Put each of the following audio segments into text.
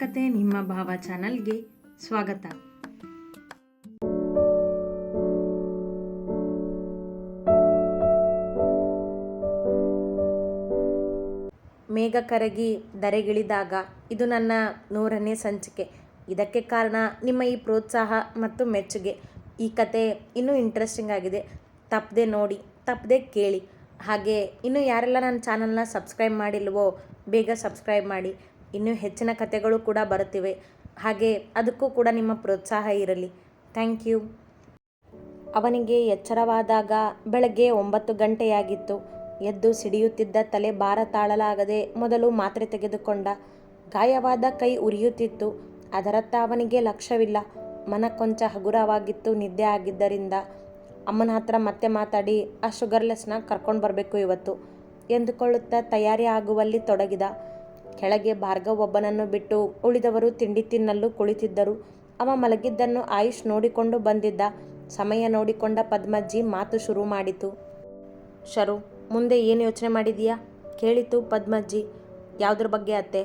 ಕತೆ ನಿಮ್ಮ ಭಾವ ಚಾನಲ್ಗೆ ಸ್ವಾಗತ. ಮೇಘ ಕರಗಿ ದರೆಗಿಳಿದಾಗ ಇದು ನನ್ನ ನೂರನೇ ಸಂಚಿಕೆ. ಇದಕ್ಕೆ ಕಾರಣ ನಿಮ್ಮ ಈ ಪ್ರೋತ್ಸಾಹ ಮತ್ತು ಮೆಚ್ಚುಗೆ. ಈ ಕತೆ ಇನ್ನೂ ಇಂಟ್ರೆಸ್ಟಿಂಗ್ ಆಗಿದೆ. ತಪ್ಪದೆ ನೋಡಿ, ತಪ್ಪದೆ ಕೇಳಿ. ಹಾಗೆ ಇನ್ನೂ ಯಾರೆಲ್ಲ ನನ್ನ ಚಾನಲ್ನ ಸಬ್ಸ್ಕ್ರೈಬ್ ಮಾಡಿಲ್ವೋ, ಬೇಗ ಸಬ್ಸ್ಕ್ರೈಬ್ ಮಾಡಿ. ಇನ್ನೂ ಹೆಚ್ಚಿನ ಕಥೆಗಳು ಕೂಡ ಬರುತ್ತಿವೆ. ಹಾಗೆ ಅದಕ್ಕೂ ಕೂಡ ನಿಮ್ಮ ಪ್ರೋತ್ಸಾಹ ಇರಲಿ. Thank you. ಅವನಿಗೆ ಎಚ್ಚರವಾದಾಗ ಬೆಳಗ್ಗೆ ಒಂಬತ್ತು ಗಂಟೆಯಾಗಿತ್ತು. ಎದ್ದು ಸಿಡಿಯುತ್ತಿದ್ದ ತಲೆ ಭಾರ ತಾಳಲಾಗದೆ ಮೊದಲು ಮಾತ್ರೆ ತೆಗೆದುಕೊಂಡ. ಗಾಯವಾದ ಕೈ ಉರಿಯುತ್ತಿತ್ತು. ಅದರತ್ತ ಅವನಿಗೆ ಲಕ್ಷ್ಯವಿಲ್ಲ. ಮನ ಕೊಂಚ ಹಗುರವಾಗಿತ್ತು ನಿದ್ದೆ ಆಗಿದ್ದರಿಂದ. ಅಮ್ಮನ ಹತ್ರ ಮತ್ತೆ ಮಾತಾಡಿ, ಆ ಶುಗರ್ಲೆಸ್ನ ಕರ್ಕೊಂಡು ಬರಬೇಕು ಇವತ್ತು ಎಂದುಕೊಳ್ಳುತ್ತಾ ತಯಾರಿ ಆಗುವಲ್ಲಿ ತೊಡಗಿದ. ಕೆಳಗೆ ಭಾರ್ಗವ್ ಒಬ್ಬನನ್ನು ಬಿಟ್ಟು ಉಳಿದವರು ತಿಂಡಿ ತಿನ್ನಲು ಕುಳಿತಿದ್ದರು. ಅವ ಮಲಗಿದ್ದನ್ನು ಆಯುಷ್ ನೋಡಿಕೊಂಡು ಬಂದಿದ್ದ. ಸಮಯ ನೋಡಿಕೊಂಡ ಪದ್ಮಜ್ಜಿ ಮಾತು ಶುರು ಮಾಡಿತು. ಶರು, ಮುಂದೆ ಏನು ಯೋಚನೆ ಮಾಡಿದೀಯಾ? ಕೇಳಿತು ಪದ್ಮಜ್ಜಿ. ಯಾವುದ್ರ ಬಗ್ಗೆ ಅತ್ತೆ?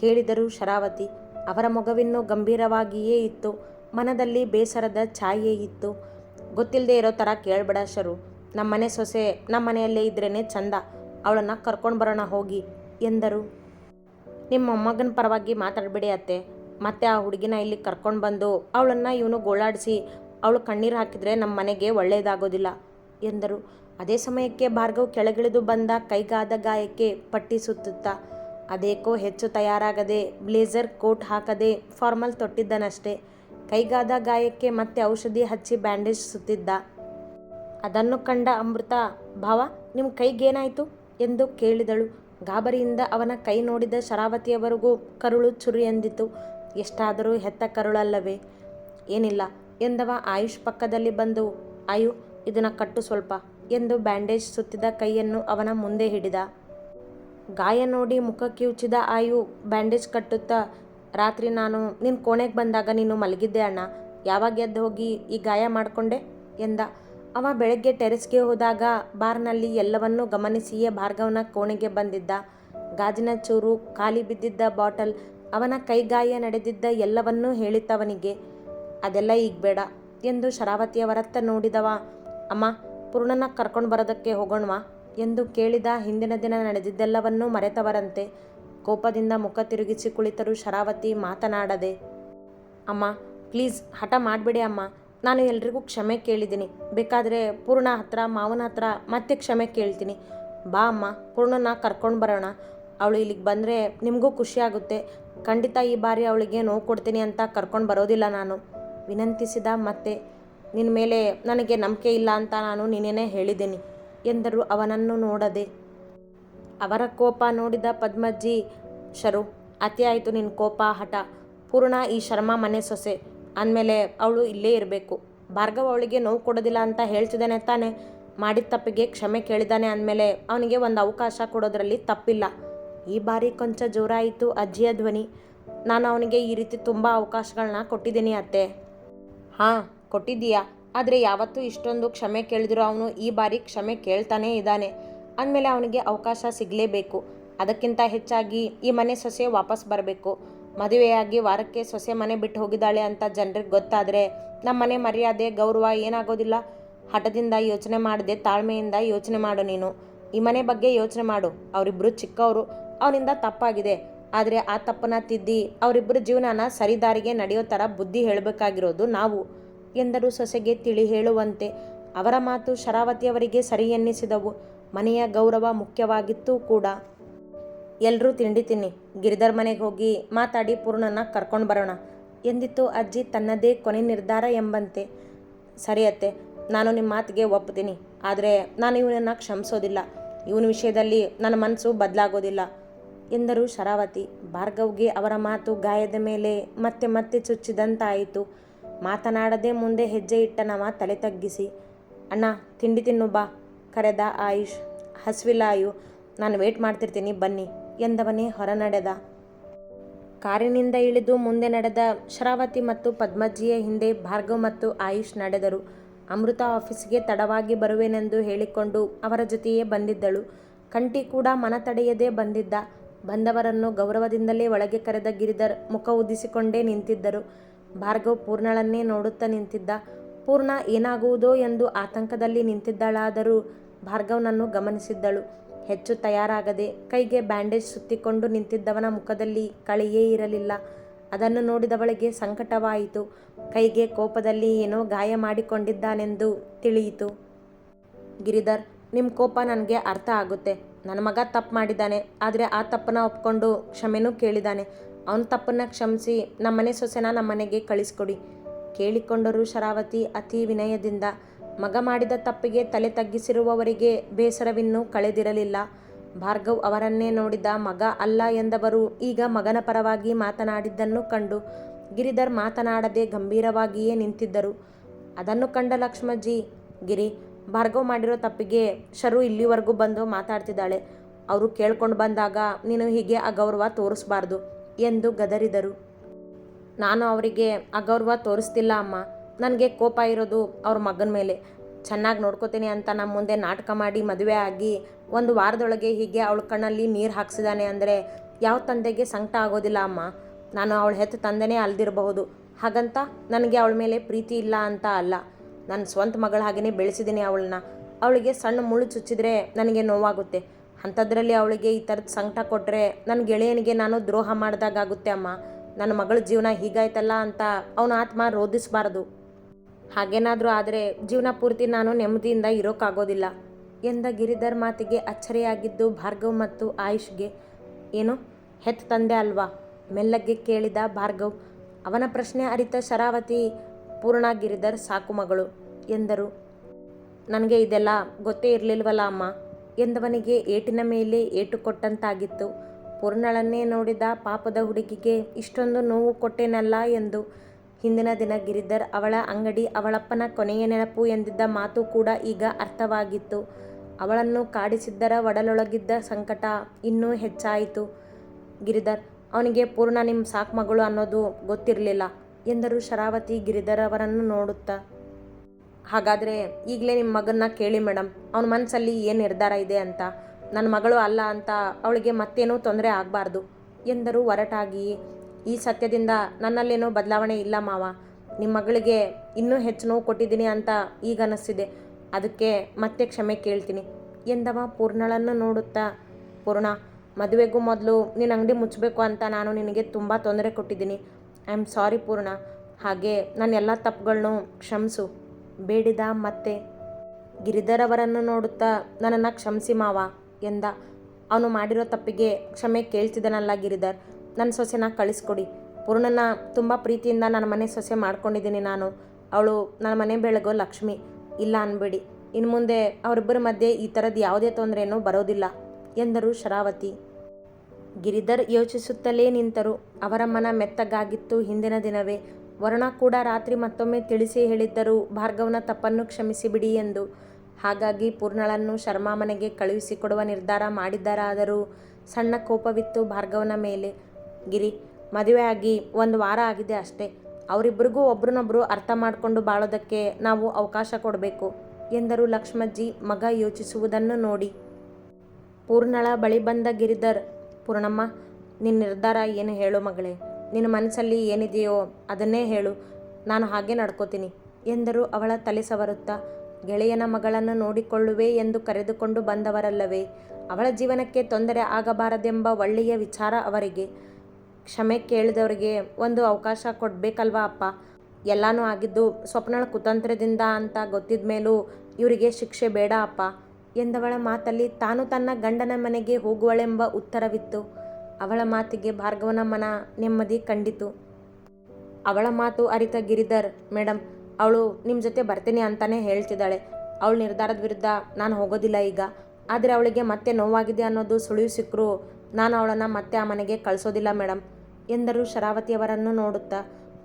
ಕೇಳಿದರು ಶರಾವತಿ. ಅವರ ಮೊಗವಿನ್ನೂ ಗಂಭೀರವಾಗಿಯೇ ಇತ್ತು. ಮನದಲ್ಲಿ ಬೇಸರದ ಛಾಯೆ ಇತ್ತು. ಗೊತ್ತಿಲ್ಲದೆ ಇರೋ ಥರ ಕೇಳಬೇಡ ಶರು. ನಮ್ಮನೆ ಸೊಸೆ ನಮ್ಮ ಮನೆಯಲ್ಲೇ ಇದ್ರೇ ಚಂದ. ಅವಳನ್ನು ಕರ್ಕೊಂಡು ಬರೋಣ ಹೋಗಿ, ಎಂದರು. ನಿಮ್ಮ ಮೊಮ್ಮಗನ ಪರವಾಗಿ ಮಾತಾಡಬೇಡಿ ಅತ್ತೆ. ಮತ್ತೆ ಆ ಹುಡುಗಿನ ಇಲ್ಲಿ ಕರ್ಕೊಂಡು ಬಂದು ಅವಳನ್ನು ಇವನು ಗೋಳಾಡಿಸಿ ಅವಳು ಕಣ್ಣೀರು ಹಾಕಿದರೆ ನಮ್ಮ ಮನೆಗೆ ಒಳ್ಳೆಯದಾಗೋದಿಲ್ಲ ಎಂದರು. ಅದೇ ಸಮಯಕ್ಕೆ ಭಾರ್ಗವ್ ಕೆಳಗಿಳಿದು ಬಂದ ಕೈಗಾದ ಗಾಯಕ್ಕೆ ಪಟ್ಟಿ ಸುತ್ತುತ್ತಾ, ಅದೇಕೋ ಹೆಚ್ಚು ತಯಾರಾಗದೆ ಬ್ಲೇಸರ್ ಕೋಟ್ ಹಾಕದೆ ಫಾರ್ಮಲ್ ತೊಟ್ಟಿದ್ದನಷ್ಟೇ. ಕೈಗಾದ ಗಾಯಕ್ಕೆ ಮತ್ತೆ ಔಷಧಿ ಹಚ್ಚಿ ಬ್ಯಾಂಡೇಜ್ ಸುತ್ತಿದ್ದ. ಅದನ್ನು ಕಂಡ ಅಮೃತ, ಭಾವ ನಿಮ್ಮ ಕೈಗೇನಾಯಿತು? ಎಂದು ಕೇಳಿದಳು. ಗಾಬರಿಯಿಂದ ಅವನ ಕೈ ನೋಡಿದ ಶರಾವತಿಯವರೆಗೂ ಕರುಳು ಚುರಿ ಎಂದಿತು. ಎಷ್ಟಾದರೂ ಹೆತ್ತ ಕರುಳಲ್ಲವೇ? ಏನಿಲ್ಲ. ಎಂದವ ಆಯುಷ್ ಪಕ್ಕದಲ್ಲಿ ಬಂದು, ಆಯು, ಇದನ್ನು ಕಟ್ಟು ಸ್ವಲ್ಪ ಎಂದು ಬ್ಯಾಂಡೇಜ್ ಸುತ್ತಿದ ಕೈಯನ್ನು ಅವನ ಮುಂದೆ ಹಿಡಿದ. ಗಾಯ ನೋಡಿ ಮುಖ ಕಿವುಚಿದ ಆಯು ಬ್ಯಾಂಡೇಜ್ ಕಟ್ಟುತ್ತಾ, ರಾತ್ರಿ ನಾನು ನಿನ್ನ ಕೋಣೆಗೆ ಬಂದಾಗ ನೀನು ಮಲಗಿದ್ದೆ ಅಣ್ಣ. ಯಾವಾಗ ಎದ್ದು ಹೋಗಿ ಈ ಗಾಯ ಮಾಡಿಕೊಂಡೆ? ಎಂದ. ಅವ ಬೆಳಗ್ಗೆ ಟೆರೆಸ್ಗೆ ಹೋದಾಗ ಬಾರ್ನಲ್ಲಿ ಎಲ್ಲವನ್ನೂ ಗಮನಿಸಿಯೇ ಭಾರ್ಗವನ ಕೋಣೆಗೆ ಬಂದಿದ್ದ. ಗಾಜಿನ ಚೂರು, ಖಾಲಿ ಬಿದ್ದಿದ್ದ ಬಾಟಲ್, ಅವನ ಕೈಗಾಯ ನಡೆದಿದ್ದ ಎಲ್ಲವನ್ನೂ ಹೇಳಿತ್ತವನಿಗೆ. ಅದೆಲ್ಲ ಈಗ ಬೇಡ ಎಂದು ಶರಾವತಿಯವರತ್ತ ನೋಡಿದವ. ಅಮ್ಮ, ಪೂರ್ಣನ ಕರ್ಕೊಂಡು ಬರೋದಕ್ಕೆ ಹೋಗೋಣವಾ ಎಂದು ಕೇಳಿದ ಹಿಂದಿನ ದಿನ ನಡೆದಿದ್ದೆಲ್ಲವನ್ನೂ ಮರೆತವರಂತೆ. ಕೋಪದಿಂದ ಮುಖ ತಿರುಗಿಸಿ ಕುಳಿತರು ಶರಾವತಿ ಮಾತನಾಡದೆ, ಅಮ್ಮ, ಪ್ಲೀಸ್ ಹಠ ಮಾಡಬೇಡಿ ಅಮ್ಮ. ನಾನು ಎಲ್ರಿಗೂ ಕ್ಷಮೆ ಕೇಳಿದ್ದೀನಿ. ಬೇಕಾದರೆ ಪೂರ್ಣ ಹತ್ರ, ಮಾವನ ಹತ್ರ ಮತ್ತೆ ಕ್ಷಮೆ ಕೇಳ್ತೀನಿ. ಬಾ ಅಮ್ಮ, ಪೂರ್ಣನ ಕರ್ಕೊಂಡು ಬರೋಣ. ಅವಳು ಇಲ್ಲಿಗೆ ಬಂದರೆ ನಿಮಗೂ ಖುಷಿಯಾಗುತ್ತೆ ಖಂಡಿತ ಈ ಬಾರಿ ಅವಳಿಗೆ ನೋವು ಕೊಡ್ತೀನಿ ಅಂತ ಕರ್ಕೊಂಡು ಬರೋದಿಲ್ಲ ನಾನು. ವಿನಂತಿಸಿದ ಮತ್ತೆ ನಿನ್ನ ಮೇಲೆ ನನಗೆ ನಂಬಿಕೆ ಇಲ್ಲ ಅಂತ ನಾನು ನಿನ್ನೆನೇ ಹೇಳಿದ್ದೀನಿ ಎಂದರು ಅವನನ್ನು ನೋಡದೆ. ಅವರ ಕೋಪ ನೋಡಿದ ಪದ್ಮಜ್ಜಿ, ಶರು, ಅತಿ ಆಯಿತು ನಿನ್ನ ಕೋಪ, ಹಠ. ಪೂರ್ಣ ಈ ಶರ್ಮ ಮನೆ ಸೊಸೆ. ಅಂದಮೇಲೆ ಅವಳು ಇಲ್ಲೇ ಇರಬೇಕು. ಭಾರ್ಗವ ಅವಳಿಗೆ ನೋವು ಕೊಡೋದಿಲ್ಲ ಅಂತ ಹೇಳ್ತಿದ್ದಾನೆ ತಾನೆ. ಮಾಡಿದ ತಪ್ಪಿಗೆ ಕ್ಷಮೆ ಕೇಳಿದ್ದಾನೆ ಅಂದಮೇಲೆ ಅವನಿಗೆ ಒಂದು ಅವಕಾಶ ಕೊಡೋದ್ರಲ್ಲಿ ತಪ್ಪಿಲ್ಲ. ಈ ಬಾರಿ ಕೊಂಚ ಜೋರಾಯಿತು ಅಜ್ಜಿಯ ಧ್ವನಿ. ನಾನು ಅವನಿಗೆ ಈ ರೀತಿ ತುಂಬ ಅವಕಾಶಗಳನ್ನ ಕೊಟ್ಟಿದ್ದೀನಿ ಅತ್ತೆ. ಹಾಂ, ಕೊಟ್ಟಿದ್ದೀಯಾ? ಆದರೆ ಯಾವತ್ತೂ ಇಷ್ಟೊಂದು ಕ್ಷಮೆ ಕೇಳಿದ್ರು ಅವನು ಈ ಬಾರಿ ಕ್ಷಮೆ ಕೇಳ್ತಾನೇ ಇದ್ದಾನೆ. ಅಂದಮೇಲೆ ಅವನಿಗೆ ಅವಕಾಶ ಸಿಗಲೇಬೇಕು. ಅದಕ್ಕಿಂತ ಹೆಚ್ಚಾಗಿ ಈ ಮನೆ ಸೊಸೆ ವಾಪಸ್ ಬರಬೇಕು. ಮದುವೆಯಾಗಿ ವಾರಕ್ಕೆ ಸೊಸೆ ಮನೆ ಬಿಟ್ಟು ಹೋಗಿದ್ದಾಳೆ ಅಂತ ಜನರಿಗೆ ಗೊತ್ತಾದರೆ ನಮ್ಮ ಮನೆ ಮರ್ಯಾದೆ, ಗೌರವ ಏನಾಗೋದಿಲ್ಲ. ಹಠದಿಂದ ಯೋಚನೆ ಮಾಡದೆ ತಾಳ್ಮೆಯಿಂದ ಯೋಚನೆ ಮಾಡು ನೀನು. ಈ ಮನೆ ಬಗ್ಗೆ ಯೋಚನೆ ಮಾಡು. ಅವರಿಬ್ಬರು ಚಿಕ್ಕವರು. ಅವನಿಂದ ತಪ್ಪಾಗಿದೆ. ಆದರೆ ಆ ತಪ್ಪನ್ನ ತಿದ್ದಿ ಅವರಿಬ್ಬರ ಜೀವನನ ಸರಿದಾರಿಗೆ ನಡೆಯೋ ಥರ ಬುದ್ಧಿ ಹೇಳಬೇಕಾಗಿರೋದು ನಾವು ಎಂದರು ಸೊಸೆಗೆ ತಿಳಿ ಹೇಳುವಂತೆ. ಅವರ ಮಾತು ಶರಾವತಿಯವರಿಗೆ ಸರಿ ಎನ್ನಿಸಿದವು. ಮನೆಯ ಗೌರವ ಮುಖ್ಯವಾಗಿತ್ತು ಕೂಡ. ಎಲ್ಲರೂ ತಿಂಡಿ ತಿನ್ನಿ. ಗಿರಿಧರ್ ಮನೆಗೆ ಹೋಗಿ ಮಾತಾಡಿ ಪೂರ್ಣನ ಕರ್ಕೊಂಡು ಬರೋಣ. ಎಂದಿತ್ತು ಅಜ್ಜಿ ತನ್ನದೇ ಕೊನೆ ನಿರ್ಧಾರ ಎಂಬಂತೆ. ಸರಿ ಅತ್ತೆ, ನಾನು ನಿಮ್ಮ ಮಾತಿಗೆ ಒಪ್ತೀನಿ. ಆದರೆ ನಾನು ಇವನನ್ನು ಕ್ಷಮಿಸೋದಿಲ್ಲ. ಇವನ ವಿಷಯದಲ್ಲಿ ನನ್ನ ಮನಸ್ಸು ಬದಲಾಗೋದಿಲ್ಲ ಎಂದರು ಶರಾವತಿ. ಭಾರ್ಗವ್ಗೆ ಅವರ ಮಾತು ಗಾಯದ ಮೇಲೆ ಮತ್ತೆ ಮತ್ತೆ ಚುಚ್ಚಿದಂತಾಯಿತು. ಮಾತನಾಡದೆ ಮುಂದೆ ಹೆಜ್ಜೆ ಇಟ್ಟನವ ತಲೆ ತಗ್ಗಿಸಿ, ಅಣ್ಣ, ತಿಂಡಿ ತಿನ್ನು ಬಾ. ಕರೆದ ಆಯುಷ್. ಹಸಿವಿಲ್ಲ ಆಯು ನಾನು ವೇಟ್ ಮಾಡ್ತಿರ್ತೀನಿ, ಬನ್ನಿ. ಎಂದವನೇ ಹೊರ ನಡೆದ ಕಾರಿನಿಂದ ಇಳಿದು ಮುಂದೆ ನಡೆದ ಶರಾವತಿ ಮತ್ತು ಪದ್ಮಜ್ಜಿಯ ಹಿಂದೆ ಭಾರ್ಗವ್ ಮತ್ತು ಆಯುಷ್ ನಡೆದರು. ಅಮೃತ ಆಫೀಸ್ಗೆ ತಡವಾಗಿ ಬರುವೆನೆಂದು ಹೇಳಿಕೊಂಡು ಅವರ ಜೊತೆಯೇ ಬಂದಿದ್ದಳು. ಕಂಟಿ ಕೂಡ ಮನ ತಡೆಯದೇ ಬಂದಿದ್ದ. ಬಂದವರನ್ನು ಗೌರವದಿಂದಲೇ ಒಳಗೆ ಕರೆದ ಗಿರಿಧರ್ ಮುಖ ಉದಿಸಿಕೊಂಡೇ ನಿಂತಿದ್ದರು. ಭಾರ್ಗವ್ ಪೂರ್ಣಳನ್ನೇ ನೋಡುತ್ತಾ ನಿಂತಿದ್ದ. ಪೂರ್ಣ ಏನಾಗುವುದೋ ಎಂದು ಆತಂಕದಲ್ಲಿ ನಿಂತಿದ್ದಳಾದರೂ ಭಾರ್ಗವ್ನನ್ನು ಗಮನಿಸಿದ್ದಳು. ಹೆಚ್ಚು ತಯಾರಾಗದೆ ಕೈಗೆ ಬ್ಯಾಂಡೇಜ್ ಸುತ್ತಿಕೊಂಡು ನಿಂತಿದ್ದವನ ಮುಖದಲ್ಲಿ ಕಳೆಯೇ ಇರಲಿಲ್ಲ. ಅದನ್ನು ನೋಡಿದವಳಿಗೆ ಸಂಕಟವಾಯಿತು. ಕೈಗೆ ಕೋಪದಲ್ಲಿ ಏನೋ ಗಾಯ ಮಾಡಿಕೊಂಡಿದ್ದಾನೆಂದು ತಿಳಿಯಿತು. ಗಿರಿಧರ್ ನಿಮ್ಮ ಕೋಪ ನನಗೆ ಅರ್ಥ ಆಗುತ್ತೆ. ನನ್ನ ಮಗ ತಪ್ಪು ಮಾಡಿದ್ದಾನೆ. ಆದರೆ ಆ ತಪ್ಪನ್ನ ಒಪ್ಕೊಂಡು ಕ್ಷಮೆನೂ ಕೇಳಿದ್ದಾನೆ ಅವನ ತಪ್ಪನ್ನು ಕ್ಷಮಿಸಿ ನಮ್ಮನೆ ಸೊಸೆನ ನಮ್ಮನೆಗೆ ಕಳಿಸ್ಕೊಡಿ. ಕೇಳಿಕೊಂಡರು ಶರಾವತಿ ಅತಿ ವಿನಯದಿಂದ. ಮಗ ಮಾಡಿದ ತಪ್ಪಿಗೆ ತಲೆ ತಗ್ಗಿಸಿರುವವರಿಗೆ ಬೇಸರವಿನ್ನೂ ಕಳೆದಿರಲಿಲ್ಲ. ಭಾರ್ಗವ್ ಅವರನ್ನೇ ನೋಡಿದ ಮಗ ಅಲ್ಲ ಎಂದವರು ಈಗ ಮಗನ ಪರವಾಗಿ ಮಾತನಾಡಿದ್ದನ್ನು ಕಂಡು ಗಿರಿಧರ್ ಮಾತನಾಡದೆ ಗಂಭೀರವಾಗಿಯೇ ನಿಂತಿದ್ದರು. ಅದನ್ನು ಕಂಡ ಲಕ್ಷ್ಮಜ್ಜಿ ಗಿರಿ, ಭಾರ್ಗವ್ ಮಾಡಿರೋ ತಪ್ಪಿಗೆ ಶರು ಇಲ್ಲಿವರೆಗೂ ಬಂದು ಮಾತಾಡ್ತಿದ್ದಾಳೆ. ಅವರು ಕೇಳ್ಕೊಂಡು ಬಂದಾಗ ನೀನು ಹೀಗೆ ಅಗೌರವ ತೋರಿಸ್ಬಾರ್ದು ಎಂದು ಗದರಿದರು. ನಾನು ಅವರಿಗೆ ಅಗೌರವ ತೋರಿಸ್ತಿಲ್ಲ ಅಮ್ಮ. ನನಗೆ ಕೋಪ ಇರೋದು ಅವ್ರ ಮಗನ ಮೇಲೆ. ಚೆನ್ನಾಗಿ ನೋಡ್ಕೋತೀನಿ ಅಂತ ನಮ್ಮ ಮುಂದೆ ನಾಟಕ ಮಾಡಿ ಮದುವೆ ಆಗಿ ಒಂದು ವಾರದೊಳಗೆ ಹೀಗೆ ಅವಳ ಕಣ್ಣಲ್ಲಿ ನೀರು ಹಾಕ್ಸಿದ್ದಾನೆ ಅಂದರೆ ಯಾವ ತಂದೆಗೆ ಸಂಕಟ ಆಗೋದಿಲ್ಲ ಅಮ್ಮ. ನಾನು ಅವಳ ಹೆತ್ತ ತಂದೆನೇ ಅಲ್ದಿರಬಹುದು. ಹಾಗಂತ ನನಗೆ ಅವಳ ಮೇಲೆ ಪ್ರೀತಿ ಇಲ್ಲ ಅಂತ ಅಲ್ಲ. ನನ್ನ ಸ್ವಂತ ಮಗಳ ಹಾಗೆಯೇ ಬೆಳೆಸಿದ್ದೀನಿ ಅವಳನ್ನ. ಅವಳಿಗೆ ಸಣ್ಣ ಮುಳ್ಳು ಚುಚ್ಚಿದ್ರೆ ನನಗೆ ನೋವಾಗುತ್ತೆ. ಅಂಥದ್ರಲ್ಲಿ ಅವಳಿಗೆ ಈ ಥರದ ಸಂಕಟ ಕೊಟ್ಟರೆ ನನ್ನ ಗೆಳೆಯನಿಗೆ ನಾನು ದ್ರೋಹ ಮಾಡಿದಾಗುತ್ತೆ ಅಮ್ಮ. ನನ್ನ ಮಗಳ ಜೀವನ ಹೀಗಾಯ್ತಲ್ಲ ಅಂತ ಅವನ ಆತ್ಮ ರೋಧಿಸಬಾರ್ದು. ಹಾಗೇನಾದರೂ ಆದರೆ ಜೀವನ ಪೂರ್ತಿ ನಾನು ನೆಮ್ಮದಿಯಿಂದ ಇರೋಕ್ಕಾಗೋದಿಲ್ಲ ಎಂದ ಗಿರಿಧರ್ ಮಾತಿಗೆ ಅಚ್ಚರಿಯಾಗಿದ್ದು ಭಾರ್ಗವ್ ಮತ್ತು ಆಯುಷ್ಗೆ ಏನು? ಹೆತ್ ತಂದೆ ಅಲ್ವಾ? ಮೆಲ್ಲಗೆ ಕೇಳಿದ ಭಾರ್ಗವ್, ಅವನ ಪ್ರಶ್ನೆ ಅರಿತ ಶರಾವತಿ, ಪೂರ್ಣ ಗಿರಿಧರ್ ಸಾಕು ಮಗಳು ಎಂದರು. ನನಗೆ ಇದೆಲ್ಲ ಗೊತ್ತೇ ಇರಲಿಲ್ವಲ್ಲ ಅಮ್ಮ? ಎಂದವನಿಗೆ ಏಟಿನ ಮೇಲೆ ಏಟು ಕೊಟ್ಟಂತಾಗಿತ್ತು. ಪೂರ್ಣಳನ್ನೇ ನೋಡಿದ ಪಾಪದ ಹುಡುಗಿಗೆ ಇಷ್ಟೊಂದು ನೋವು ಕೊಟ್ಟೇನಲ್ಲ ಎಂದು ಹಿಂದಿನ ದಿನ ಗಿರಿಧರ್ ಅವಳ ಅಂಗಡಿ ಅವಳಪ್ಪನ ಕೊನೆಯ ನೆನಪು ಎಂದಿದ್ದ ಮಾತು ಕೂಡ ಈಗ ಅರ್ಥವಾಗಿತ್ತು. ಅವಳನ್ನು ಕಾಡಿಸಿದ್ದರ ಒಡಲೊಳಗಿದ್ದ ಸಂಕಟ ಇನ್ನೂ ಹೆಚ್ಚಾಯಿತು. ಗಿರಿಧರ್, ಅವನಿಗೆ ಪೂರ್ಣ ನಿಮ್ಮ ಸಾಕು ಮಗಳು ಅನ್ನೋದು ಗೊತ್ತಿರಲಿಲ್ಲ ಎಂದರು ಶರಾವತಿ ಗಿರಿಧರ್ ಅವರನ್ನು ನೋಡುತ್ತಾ. ಹಾಗಾದರೆ ಈಗಲೇ ನಿಮ್ಮ ಮಗನ್ನ ಕೇಳಿ ಮೇಡಮ್ ಅವನ ಮನಸ್ಸಲ್ಲಿ ಏನು ನಿರ್ಧಾರ ಇದೆ ಅಂತ? ನನ್ನ ಮಗಳು ಅಲ್ಲ ಅಂತ ಅವಳಿಗೆ ಮತ್ತೇನೂ ತೊಂದರೆ ಆಗಬಾರ್ದು ಎಂದರು ಒರಟಾಗಿ ಈ ಸತ್ಯದಿಂದ ನನ್ನಲ್ಲೇನೂ ಬದಲಾವಣೆ ಇಲ್ಲ ಮಾವ. ನಿಮ್ಮ ಮಗಳಿಗೆ ಇನ್ನೂ ಹೆಚ್ಚು ನೋವು ಕೊಟ್ಟಿದ್ದೀನಿ ಅಂತ ಈಗ ಅನ್ನಿಸ್ತಿದೆ. ಅದಕ್ಕೆ ಮತ್ತೆ ಕ್ಷಮೆ ಕೇಳ್ತೀನಿ. ಎಂದವ ಪೂರ್ಣಳನ್ನು ನೋಡುತ್ತಾ? ಪೂರ್ಣ, ಮದುವೆಗೂ ಮೊದಲು ನಿನ್ನ ಅಂಗಡಿ ಮುಚ್ಚಬೇಕು ಅಂತ ನಾನು ನಿನಗೆ ತುಂಬ ತೊಂದರೆ ಕೊಟ್ಟಿದ್ದೀನಿ. ಐ ಆಮ್ ಸಾರಿ ಪೂರ್ಣ. ಹಾಗೆ ನನ್ನ ಎಲ್ಲ ತಪ್ಪುಗಳನ್ನು ಕ್ಷಮಿಸು. ಬೇಡಿದ ಮತ್ತೆ ಗಿರಿಧರವರನ್ನು ನೋಡುತ್ತಾ ನನ್ನನ್ನು ಕ್ಷಮಿಸಿ ಮಾವ, ಎಂದ. ಅವನು ಮಾಡಿರೋ ತಪ್ಪಿಗೆ ಕ್ಷಮೆ ಕೇಳ್ತಿದ್ದಾನಲ್ಲ ಗಿರಿಧರ್. ನನ್ನ ಸೊಸೆನ ಕಳಿಸ್ಕೊಡಿ. ಪೂರ್ಣನ ತುಂಬ ಪ್ರೀತಿಯಿಂದ ನನ್ನ ಮನೆ ಸೊಸೆ ಮಾಡ್ಕೊಂಡಿದ್ದೀನಿ ನಾನು. ಅವಳು ನನ್ನ ಮನೆ ಬೆಳಗೋ ಲಕ್ಷ್ಮಿ. ಇಲ್ಲ ಅನ್ಬೇಡಿ. ಇನ್ನು ಮುಂದೆ ಅವರಿಬ್ಬರ ಮಧ್ಯೆ ಈ ಥರದ್ದು ಯಾವುದೇ ತೊಂದರೆಯೂ ಬರೋದಿಲ್ಲ ಎಂದರು ಶರಾವತಿ. ಗಿರಿಧರ್ ಯೋಚಿಸುತ್ತಲೇ ನಿಂತರು. ಅವರ ಮನ ಮೆತ್ತಗಾಗಿತ್ತು ಹಿಂದಿನ ದಿನವೇ. ವರುಣ ಕೂಡ ರಾತ್ರಿ ಮತ್ತೊಮ್ಮೆ ತಿಳಿಸಿ ಹೇಳಿದ್ದರು ಭಾರ್ಗವನ ತಪ್ಪನ್ನು ಕ್ಷಮಿಸಿಬಿಡಿ ಎಂದು. ಹಾಗಾಗಿ ಪೂರ್ಣಳನ್ನು ಶರ್ಮಾ ಮನೆಗೆ ಕಳುಹಿಸಿಕೊಡುವ ನಿರ್ಧಾರ ಮಾಡಿದ್ದರಾದರೂ ಸಣ್ಣ ಕೋಪವಿತ್ತು ಭಾರ್ಗವನ ಮೇಲೆ. ಗಿರಿ, ಮದುವೆ ಆಗಿ ಒಂದು ವಾರ ಆಗಿದೆ ಅಷ್ಟೇ. ಅವರಿಬ್ಬರಿಗೂ ಒಬ್ರನ್ನೊಬ್ಬರು ಅರ್ಥ ಮಾಡಿಕೊಂಡು ಬಾಳೋದಕ್ಕೆ ನಾವು ಅವಕಾಶ ಕೊಡಬೇಕು ಎಂದರು ಲಕ್ಷ್ಮಜ್ಜಿ ಮಗ ಯೋಚಿಸುವುದನ್ನು ನೋಡಿ. ಪೂರ್ಣಳ ಬಳಿ ಬಂದ ಗಿರಿಧರ್, ಪೂರ್ಣಮ್ಮ, ನಿನ್ನ ನಿರ್ಧಾರ ಏನು ಹೇಳು ಮಗಳೇ, ನಿನ್ನ ಮನಸ್ಸಲ್ಲಿ ಏನಿದೆಯೋ ಅದನ್ನೇ ಹೇಳು, ನಾನು ಹಾಗೆ ನಡ್ಕೋತೀನಿ ಎಂದರು ಅವಳ ತಲೆ ಸವರುತ್ತಾ. ಗೆಳೆಯನ ಮಗಳನ್ನು ನೋಡಿಕೊಳ್ಳುವೆ ಎಂದು ಕರೆದುಕೊಂಡು ಬಂದವರಲ್ಲವೇ, ಅವಳ ಜೀವನಕ್ಕೆ ತೊಂದರೆ ಆಗಬಾರದೆಂಬ ಒಳ್ಳೆಯ ವಿಚಾರ ಅವರಿಗೆ. ಕ್ಷಮೆ ಕೇಳಿದವರಿಗೆ ಒಂದು ಅವಕಾಶ ಕೊಡಬೇಕಲ್ವಾ ಅಪ್ಪ? ಎಲ್ಲನೂ ಆಗಿದ್ದು ಸ್ವಪ್ನಳ ಕುತಂತ್ರದಿಂದ ಅಂತ ಗೊತ್ತಿದ ಮೇಲೂ ಇವರಿಗೆ ಶಿಕ್ಷೆ ಬೇಡ ಅಪ್ಪ. ಎಂದವಳ ಮಾತಲ್ಲಿ ತಾನು ತನ್ನ ಗಂಡನ ಮನೆಗೆ ಹೋಗುವಳೆಂಬ ಉತ್ತರವಿತ್ತು. ಅವಳ ಮಾತಿಗೆ ಭಾರ್ಗವನ ಮನ ನೆಮ್ಮದಿ ಕಂಡಿತು. ಅವಳ ಮಾತು ಅರಿತ ಗಿರಿಧರ್ ಮೇಡಮ್ ಅವಳು ನಿಮ್ಮ ಜೊತೆ ಬರ್ತೀನಿ ಅಂತಾನೆ ಹೇಳ್ತಿದ್ದಾಳೆ. ಅವಳ ನಿರ್ಧಾರದ ವಿರುದ್ಧ ನಾನು ಹೋಗೋದಿಲ್ಲ ಈಗ. ಆದರೆ ಅವಳಿಗೆ ಮತ್ತೆ ನೋವಾಗಿದೆ ಅನ್ನೋದು ಸುಳಿವು ಸಿಕ್ಕರು ನಾನು ಅವಳನ್ನು ಮತ್ತೆ ಆ ಮನೆಗೆ ಕಳಿಸೋದಿಲ್ಲ ಮೇಡಮ್ ಎಂದರು ಶರಾವತಿಯವರನ್ನು ನೋಡುತ್ತಾ,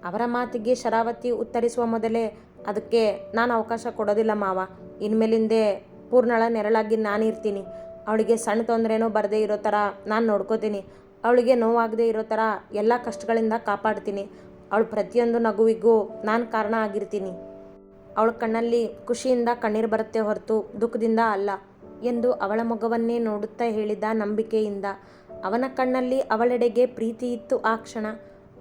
ಅವರ ಮಾತಿಗೆ ಶರಾವತಿ ಉತ್ತರಿಸುವ ಮೊದಲೇ, ಅದಕ್ಕೆ ನಾನು ಅವಕಾಶ ಕೊಡೋದಿಲ್ಲ ಮಾವ. ಇನ್ಮೇಲಿಂದೆ ಪೂರ್ಣಳ ನೆರಳಾಗಿ ನಾನಿರ್ತೀನಿ ಅವಳಿಗೆ ಸಣ್ಣ ತೊಂದರೆನೂ ಬರದೇ ಇರೋ ಥರ ನಾನು ನೋಡ್ಕೋತೀನಿ. ಅವಳಿಗೆ ನೋವಾಗದೇ ಇರೋ ಥರ ಎಲ್ಲ ಕಷ್ಟಗಳಿಂದ ಕಾಪಾಡ್ತೀನಿ. ಅವಳು ಪ್ರತಿಯೊಂದು ನಗುವಿಗೂ ನಾನು ಕಾರಣ ಆಗಿರ್ತೀನಿ. ಅವಳ ಕಣ್ಣಲ್ಲಿ ಖುಷಿಯಿಂದ ಕಣ್ಣೀರು ಬರುತ್ತೆ ಹೊರತು ದುಃಖದಿಂದ ಅಲ್ಲ ಎಂದು ಅವಳ ಮುಖವನ್ನೇ ನೋಡುತ್ತಾ ಹೇಳಿದ ನಂಬಿಕೆಯಿಂದ ಅವನ ಕಣ್ಣಲ್ಲಿ ಅವಳೆಡೆಗೆ ಪ್ರೀತಿ ಇತ್ತು ಆ ಕ್ಷಣ.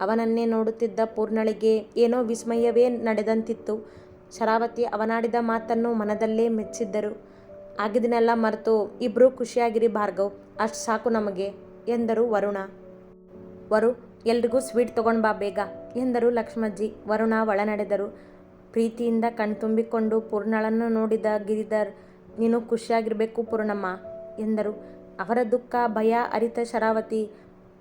ಅವನನ್ನೇ ನೋಡುತ್ತಿದ್ದ ಪೂರ್ಣಳಿಗೆ ಏನೋ ವಿಸ್ಮಯವೇ ನಡೆದಂತಿತ್ತು. ಶರಾವತಿ ಅವನಾಡಿದ ಮಾತನ್ನು ಮನದಲ್ಲೇ ಮೆಚ್ಚಿದ್ದರು. ಆಗಿದನ್ನೆಲ್ಲ ಮರೆತು ಇಬ್ಬರೂ ಖುಷಿಯಾಗಿರಿ ಭಾರ್ಗವ್, ಅಷ್ಟು ಸಾಕು ನಮಗೆ, ಎಂದರು ವರುಣ. ವರು, ಎಲ್ರಿಗೂ ಸ್ವೀಟ್ ತಗೊಂಡು ಬಾ ಬೇಗ, ಎಂದರು ಲಕ್ಷ್ಮಜ್ಜಿ. ವರುಣ ಒಳನಡೆದರು. ಪ್ರೀತಿಯಿಂದ ಕಣ್ತುಂಬಿಕೊಂಡು ಪೂರ್ಣಳನ್ನು ನೋಡಿದ ಗಿರಿಧರ್, ನೀನು ಖುಷಿಯಾಗಿರಬೇಕು ಪೂರ್ಣಮ್ಮ, ಎಂದರು. ಅವರ ದುಃಖ, ಭಯ, ಅರಿತ ಶರಾವತಿ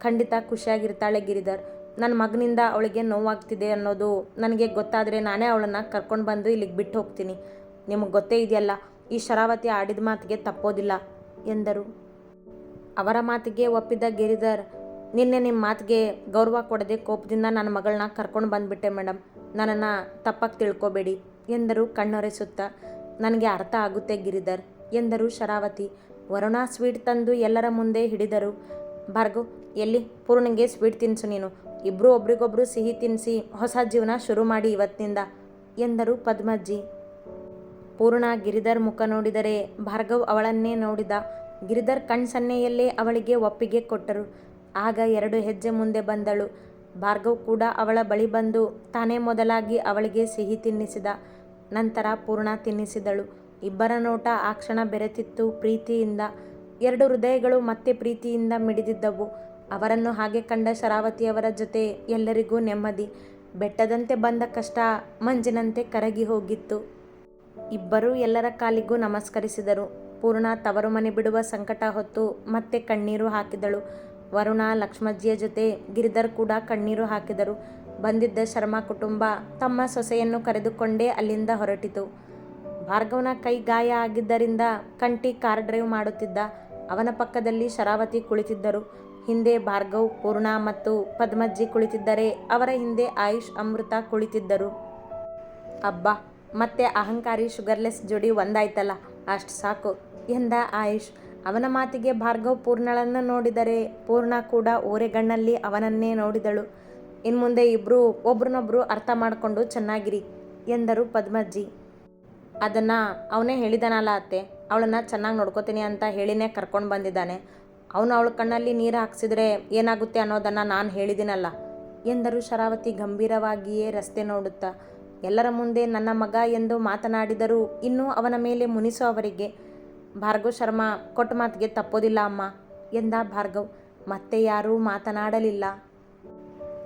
ಖಂಡಿತ ಖುಷಿಯಾಗಿರ್ತಾಳೆ ಗಿರಿಧರ್. ನನ್ನ ಮಗನಿಂದ ಅವಳಿಗೆ ನೋವಾಗ್ತಿದೆ ಅನ್ನೋದು ನನಗೆ ಗೊತ್ತಾದರೆ ನಾನೇ ಅವಳನ್ನು ಕರ್ಕೊಂಡು ಬಂದು ಇಲ್ಲಿಗೆ ಬಿಟ್ಟು ಹೋಗ್ತೀನಿ. ನಿಮಗೆ ಗೊತ್ತೇ ಇದೆಯಲ್ಲ, ಈ ಶರಾವತಿ ಆಡಿದ ಮಾತಿಗೆ ತಪ್ಪೋದಿಲ್ಲ, ಎಂದರು. ಅವರ ಮಾತಿಗೆ ಒಪ್ಪಿದ ಗಿರಿಧರ್, ನಿನ್ನೆ ನಿಮ್ಮ ಮಾತಿಗೆ ಗೌರವ ಕೊಡದೆ ಕೋಪದಿಂದ ನನ್ನ ಮಗಳನ್ನ ಕರ್ಕೊಂಡು ಬಂದುಬಿಟ್ಟೆ ಮೇಡಮ್ ನನ್ನನ್ನು ತಪ್ಪಾಗಿ ತಿಳ್ಕೊಬೇಡಿ, ಎಂದರು ಕಣ್ಣೊರೆಸುತ್ತಾ. ನನಗೆ ಅರ್ಥ ಆಗುತ್ತೆ ಗಿರಿಧರ್. ಎಂದರು ಶರಾವತಿ. ವರುಣ ಸ್ವೀಟ್ ತಂದು ಎಲ್ಲರ ಮುಂದೆ ಹಿಡಿದರು. ಭಾರ್ಗವ್, ಎಲ್ಲಿ? ಪೂರ್ಣಿಗೆ ಸ್ವೀಟ್ ತಿನ್ಸು ನೀನು. ಇಬ್ಬರು ಒಬ್ರಿಗೊಬ್ರು ಸಿಹಿ ತಿನ್ನಿಸಿ ಹೊಸ ಜೀವನ ಶುರು ಮಾಡಿ ಇವತ್ತಿನಿಂದ ಎಂದರು ಪದ್ಮಜ್ಜಿ. ಪೂರ್ಣ ಗಿರಿಧರ್ ಮುಖ ನೋಡಿದರೆ ಭಾರ್ಗವ್ ಅವಳನ್ನೇ ನೋಡಿದ. ಗಿರಿಧರ್ ಕಣ್ಸನ್ನೆಯಲ್ಲೇ ಅವಳಿಗೆ ಒಪ್ಪಿಗೆ ಕೊಟ್ಟರು. ಆಗ ಎರಡು ಹೆಜ್ಜೆ ಮುಂದೆ ಬಂದಳು. ಭಾರ್ಗವ್ ಕೂಡ ಅವಳ ಬಳಿ ಬಂದು ತಾನೇ ಮೊದಲಾಗಿ ಅವಳಿಗೆ ಸಿಹಿ ತಿನ್ನಿಸಿದ. ನಂತರ ಪೂರ್ಣ ತಿನ್ನಿಸಿದಳು. ಇಬ್ಬರ ನೋಟ ಆ ಕ್ಷಣ ಬೆರೆತಿತ್ತು ಪ್ರೀತಿಯಿಂದ. ಎರಡು ಹೃದಯಗಳು ಮತ್ತೆ ಪ್ರೀತಿಯಿಂದ ಮಿಡಿದಿದ್ದವು. ಅವರನ್ನು ಹಾಗೆ ಕಂಡ ಶರಾವತಿಯವರ ಜೊತೆ ಎಲ್ಲರಿಗೂ ನೆಮ್ಮದಿ. ಬೆಟ್ಟದಂತೆ ಬಂದ ಕಷ್ಟ ಮಂಜಿನಂತೆ ಕರಗಿ ಹೋಗಿತ್ತು. ಇಬ್ಬರೂ ಎಲ್ಲರ ಕಾಲಿಗೂ ನಮಸ್ಕರಿಸಿದರು. ಪೂರ್ಣ ತವರು ಮನೆ ಬಿಡುವ ಸಂಕಟ ಹೊತ್ತು ಮತ್ತೆ ಕಣ್ಣೀರು ಹಾಕಿದಳು. ವರುಣ, ಲಕ್ಷ್ಮಜ್ಜಿಯ ಜೊತೆ ಗಿರಿಧರ್ ಕೂಡ ಕಣ್ಣೀರು ಹಾಕಿದರು. ಬಂದಿದ್ದ ಶರ್ಮಾ ಕುಟುಂಬ ತಮ್ಮ ಸೊಸೆಯನ್ನು ಕರೆದುಕೊಂಡೇ ಅಲ್ಲಿಂದ ಹೊರಟಿತು. ಭಾರ್ಗವನ ಕೈ ಗಾಯ ಆಗಿದ್ದರಿಂದ ಕಂಟಿ ಕಾರ್ ಡ್ರೈವ್ ಮಾಡುತ್ತಿದ್ದ ಅವನ ಪಕ್ಕದಲ್ಲಿ ಶರಾವತಿ ಕುಳಿತಿದ್ದರು. ಹಿಂದೆ ಭಾರ್ಗವ್, ಪೂರ್ಣ ಮತ್ತು ಪದ್ಮಜ್ಜಿ ಕುಳಿತಿದ್ದರೆ ಅವರ ಹಿಂದೆ ಆಯುಷ್, ಅಮೃತ ಕುಳಿತಿದ್ದರು. ಅಬ್ಬಾ, ಮತ್ತೆ ಅಹಂಕಾರಿ ಶುಗರ್ಲೆಸ್ ಜೋಡಿ ಒಂದಾಯ್ತಲ್ಲ, ಅಷ್ಟು ಸಾಕು, ಎಂದ ಆಯುಷ್. ಅವನ ಮಾತಿಗೆ ಭಾರ್ಗವ್ ಪೂರ್ಣಳನ್ನು ನೋಡಿದರೆ ಪೂರ್ಣ ಕೂಡ ಓರೆಗಣ್ಣಲ್ಲಿ ಅವನನ್ನೇ ನೋಡಿದಳು. ಇನ್ನು ಮುಂದೆ ಇಬ್ಬರು ಒಬ್ರನ್ನೊಬ್ರು ಅರ್ಥ ಮಾಡಿಕೊಂಡು ಚೆನ್ನಾಗಿರಿ, ಎಂದರು ಪದ್ಮಜ್ಜಿ. ಅದನ್ನು ಅವನೇ ಹೇಳಿದಾನಲ್ಲ ಅತ್ತೆ, ಅವಳನ್ನು ಚೆನ್ನಾಗಿ ನೋಡ್ಕೋತೀನಿ ಅಂತ ಹೇಳಿನೇ ಕರ್ಕೊಂಡು ಬಂದಿದ್ದಾನೆ. ಅವನು ಅವಳ ಕಣ್ಣಲ್ಲಿ ನೀರು ಹಾಕ್ಸಿದ್ರೆ ಏನಾಗುತ್ತೆ ಅನ್ನೋದನ್ನು ನಾನು ಹೇಳಿದ್ದೀನಲ್ಲ ಎಂದರು ಶರಾವತಿ ಗಂಭೀರವಾಗಿಯೇ ರಸ್ತೆ ನೋಡುತ್ತಾ, ಎಲ್ಲರ ಮುಂದೆ ನನ್ನ ಮಗ ಎಂದು ಮಾತನಾಡಿದರೂ ಇನ್ನೂ ಅವನ ಮೇಲೆ ಮುನಿಸೋ ಅವರಿಗೆ. ಭಾರ್ಗವ್ ಶರ್ಮಾ, ಕೊಟ್ಟ ಮಾತಿಗೆ ತಪ್ಪೋದಿಲ್ಲ ಅಮ್ಮ, ಎಂದ ಭಾರ್ಗವ್, ಮತ್ತೆ ಯಾರೂ ಮಾತನಾಡಲಿಲ್ಲ.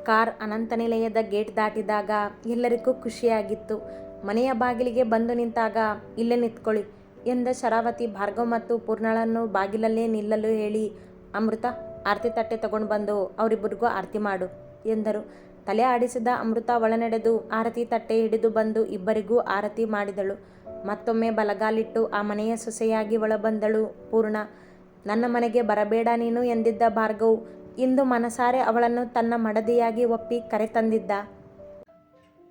ಕಾರ್ ಅನಂತ ನಿಲಯದ ಗೇಟ್ ದಾಟಿದಾಗ ಎಲ್ಲರಿಗೂ ಖುಷಿಯಾಗಿತ್ತು. ಮನೆಯ ಬಾಗಿಲಿಗೆ ಬಂದು ನಿಂತಾಗ, ಇಲ್ಲೇ ನಿಂತ್ಕೊಳ್ಳಿ ಎಂದ ಶರಾವತಿ ಭಾರ್ಗವ್ ಮತ್ತು ಪೂರ್ಣಳನ್ನು ಬಾಗಿಲಲ್ಲೇ ನಿಲ್ಲಲು ಹೇಳಿ, ಅಮೃತ, ಆರತಿ ತಟ್ಟೆ ತಗೊಂಡು ಬಂದು ಅವರಿಬ್ಬರಿಗೂ ಆರತಿ ಮಾಡು ಎಂದರು. ತಲೆ ಆಡಿಸಿದ ಅಮೃತ ಒಳನಡೆದು ಆರತಿ ತಟ್ಟೆ ಹಿಡಿದು ಬಂದು ಇಬ್ಬರಿಗೂ ಆರತಿ ಮಾಡಿದಳು. ಮತ್ತೊಮ್ಮೆ ಬಲಗಾಲಿಟ್ಟು ಆ ಮನೆಯ ಸೊಸೆಯಾಗಿ ಒಳಬಂದಳು ಪೂರ್ಣ. ನನ್ನ ಮನೆಗೆ ಬರಬೇಡ ನೀನು ಎಂದಿದ್ದ ಭಾರ್ಗವ್, ಇಂದು ಮನಸಾರೆ ಅವಳನ್ನು ತನ್ನ ಮಡದಿಯಾಗಿ ಒಪ್ಪಿ ಕರೆತಂದಿದ್ದ